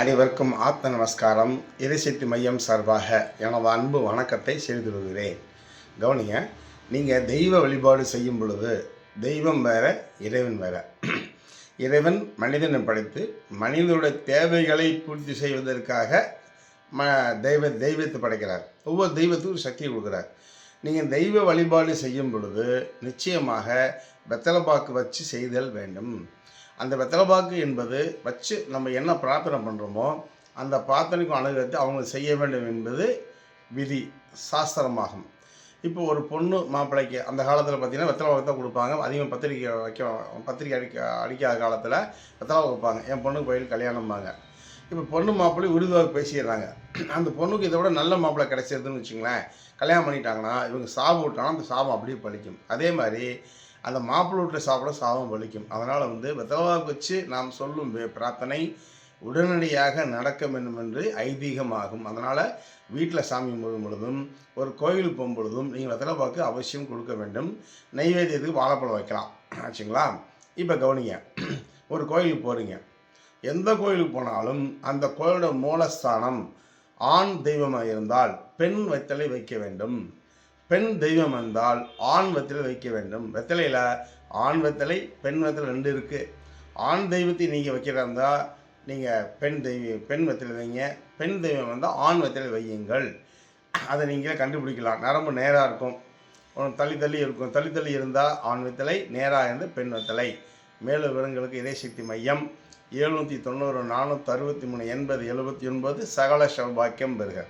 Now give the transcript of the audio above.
அனைவருக்கும் ஆத்ம நமஸ்காரம் இறைசக்தி மையம் சார்பாக எனது அன்பு வணக்கத்தை செய்துவிடுகிறேன் கவனிங்க நீங்கள் தெய்வ வழிபாடு செய்யும் பொழுது தெய்வம் வேற இறைவன் வேற. இறைவன் மனிதனை படைத்து மனிதனுடைய தேவைகளை பூர்த்தி செய்வதற்காக ம தெய்வ தெய்வத்தை படைக்கிறார். ஒவ்வொரு தெய்வத்துக்கும் சக்தி கொடுக்குறார். நீங்கள் தெய்வ வழிபாடு செய்யும் பொழுது நிச்சயமாக வெத்தலைப்பாக்கு வச்சு செய்தல் வேண்டும். அந்த வெத்தலைப்பாக்கு என்பது வச்சு நம்ம என்ன பிரார்த்தனை பண்ணுறோமோ அந்த பிரார்த்தனைக்கும் அணுகத்தை அவங்க செய்ய வேண்டும் என்பது விதி சாஸ்திரமாகும். இப்போ ஒரு பொண்ணு மாப்பிள்ளைக்கு அந்த காலத்தில் பார்த்தீங்கன்னா வெத்தலை பாக்கு தான் கொடுப்பாங்க. அதிகம் பத்திரிக்கை வைக்க பத்திரிக்கை அடிக்க அடிக்காத காலத்தில் வெத்தலை வைப்பாங்க என் பொண்ணுக்கு கோயில் கல்யாணம்பாங்க. இப்போ பொண்ணு மாப்பிள்ளை உருதுவாக பேசிடுறாங்க. அந்த பொண்ணுக்கு இதை விட நல்ல மாப்பிள்ளை கிடைச்சிருதுன்னு வச்சுங்களேன் கல்யாணம் பண்ணிட்டாங்கன்னா இவங்க சாபம் விட்டாங்கன்னா அந்த சாபம் அப்படியே பழிக்கும். அதே மாதிரி அந்த மாப்பிள்ளை வீட்டில் சாப்பிட சாபம் வலிக்கும். அதனால் வந்து வெத்தலவாக்கு வச்சு நாம் சொல்லும் பிரார்த்தனை உடனடியாக நடக்க வேண்டும் என்று ஐதீகமாகும். அதனால் வீட்டில் சாமி கும்பிடும் பொழுதும் ஒரு கோயிலுக்கு போகும் பொழுதும் நீங்கள் வெத்தலைப்பாக்கு அவசியம் கொடுக்க வேண்டும். நெய்வேத்தியத்துக்கு வாழைப்பழம் வைக்கலாம். ஆச்சுங்களா? இப்போ கவனிங்க. ஒரு கோயிலுக்கு போகிறீங்க எந்த கோயிலுக்கு போனாலும் அந்த கோயிலோட மூலஸ்தானம் ஆண் தெய்வமாக இருந்தால் பெண் வைத்தலை வைக்க வேண்டும். பெண் தெய்வம் என்றால் ஆண் வெத்தலை வைக்க வேண்டும். வெத்தலையில் ஆண் வெத்தலை பெண் வெத்தலை ரெண்டு இருக்குது ஆண் தெய்வத்தை நீங்கள் வைக்கிறதா இருந்தால் நீங்கள் பெண் தெய்வ பெண் வெத்தலை வைங்க. பெண் தெய்வம் வந்தால் ஆண் வெத்தலை வையுங்கள். அதை நீங்களே கண்டுபிடிக்கலாம். நரம்பு நேராக இருக்கும். ஒன்று தள்ளி தள்ளி இருக்கும். தள்ளி தள்ளி இருந்தால் ஆண் வெத்தலை நேராக இருந்து பெண் வெத்தலை. மேலும் விவரங்களுக்கு இதயசக்தி மையம். எழுநூற்றி தொண்ணூறு நானூற்றி அறுபத்தி மூணு எண்பது எழுபத்தி ஒன்பது சகல சௌபாக்கியம் பெறுக.